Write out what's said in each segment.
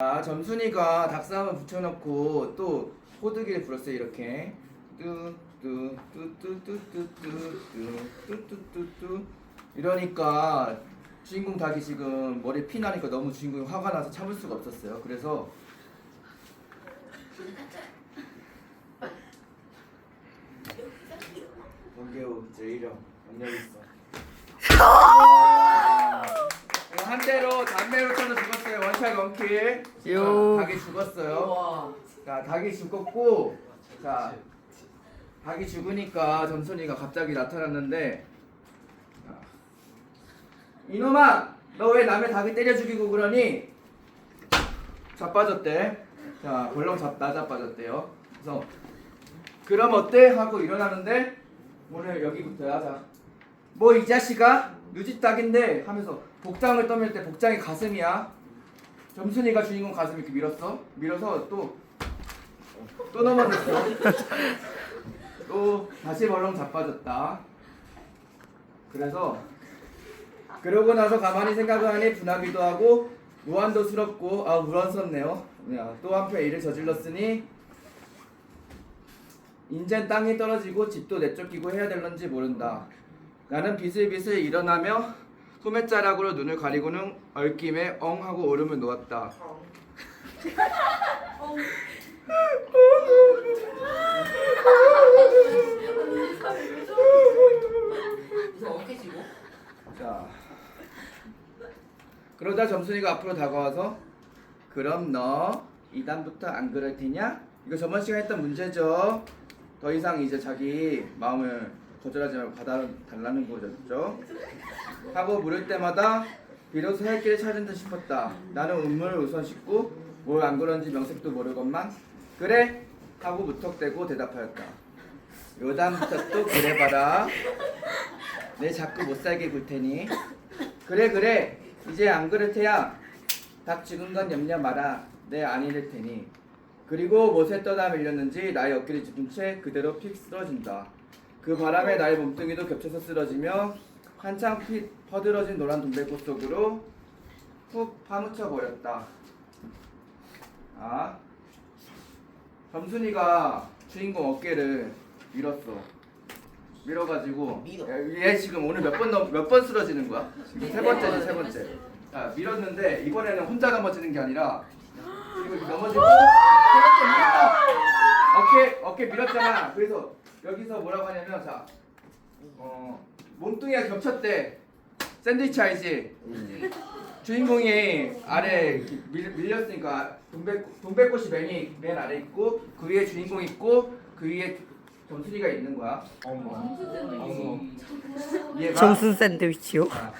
아, 점순이가 닭싸움을 붙여놓고 또 호두기를 불었어요 이렇게 뚜뚜뚜뚜뚜뚜뚜뚜뚜뚜뚜뚜 이러니까 주인공 닭이 지금 머리에 피 나니까 너무 주인공이 화가 나서 참을 수가 없었어요 그래서 동계호 제1형 능력 있어 한 대로 담배로 쳐서 원샷 원킬 요. 자, 닭이 죽었어요. 우와. 자 닭이 죽었고 자 닭이 죽으니까 점순이가 갑자기 나타났는데 자, 이놈아 너 왜 남의 닭을 때려 죽이고 그러니? 자빠졌대. 자 벌렁 잡 나자빠졌대요. 그래서 그럼 어때? 하고 일어나는데 오늘 여기부터야 자 뭐 이 자식아? 누짓 닭인데? 하면서 복장을 떠밀 때 복장이 가슴이야 점순이가 주인공 가슴 이렇게 밀었어 밀어서 또 또 넘어졌어. 또 다시 벌렁 자빠졌다. 그래서 그러고 나서 가만히 생각을 하니 분하기도 하고 무한도스럽고 아. 야, 또 한편 일을 저질렀으니 인젠 땅이 떨어지고 집도 내쫓기고 해야 될런지 모른다. 나는 비슬비슬 일어나며 소매자락으로 눈을 가리고는 얽김에 엉 하고 오름을 놓았다. 무슨 어깨지고? 자 그러다 점순이가 앞으로 다가와서 그럼 너 이단부터 안 그럴 테냐? 이거 저번 시간에 했던 문제죠. 더 이상 이제 자기 마음을 거절하지 말고 받아달라는 거였죠. 하고 물을 때마다 비로소 할 길을 찾은 듯 싶었다. 나는 음물을 우선 씻고 뭘 안 그런지 명색도 모르건만 그래 하고 무턱대고 대답하였다. 요단부터 또 그래 봐라. 내 자꾸 못 살게 굴 테니 그래 그래 이제 안 그럴 테야 닭 죽은 건 염려 마라 내 아니를 테니 그리고 못에 떠다 밀렸는지 나의 어깨를 짚은 채 그대로 픽 쓰러진다 그 바람에 나의 몸뚱이도 겹쳐서 쓰러지며 한창 피 퍼들어진 노란 동백꽃 속으로 푹 파묻혀 버렸다 아 점순이가 주인공 어깨를 밀었어 밀어가지고 밀어. 얘 지금 오늘 몇번몇번 쓰러지는 거야? 지금 세 번째지 세 번째. 자 밀었는데 이번에는 혼자 넘어지는 게 아니라 지금 이렇게 넘어지고 세 번째 밀었다. 어깨 어깨 밀었잖아. 그래서 여기서 뭐라고 하냐면 자 어, 몸뚱이가 겹쳤대. 샌드위치 알지? 주인공이 아래 밀, 밀렸으니까 동백 동백꽃이 맨이 맨 아래 있고 그 위에 주인공 있고 그 위에 점순이가 있는 거야. 어머. 어머. 얘가 점순 샌드위치요? 자,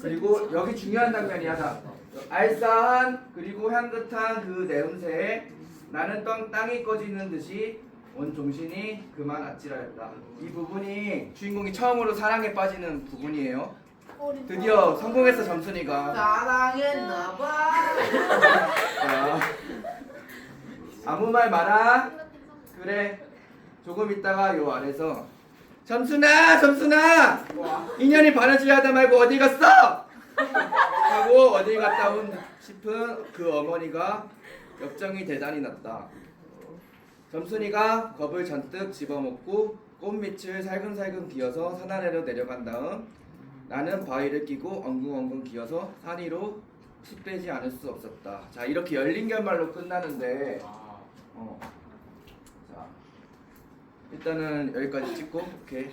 그리고 여기 중요한 장면이야. 자, 알싸한 그리고 향긋한 그 내음새에 나는 땅, 땅이 꺼지는 듯이 온 종신이 그만 아찔하였다. 이 부분이 주인공이 처음으로 사랑에 빠지는 부분이에요. 드디어 성공했어 점순이가. 사랑했나봐. 자, 아무 말 마라. 그래. 조금 있다가 요 아래서 점순아, 점순아. 인연이 바느질 하다 말고 어디 갔어? 하고 어디 갔다 온 싶은 그 어머니가 역정이 대단히 났다. 점순이가 겁을 잔뜩 집어먹고 꽃밑을 살금살금 기어서 산 아래로 내려간 다음 나는 바위를 끼고 엉궁엉궁 기어서 산 위로 십 빼지 않을 수 없었다. 자 이렇게 열린 결말로 끝나는데 어. 자 일단은 여기까지 찍고 오케이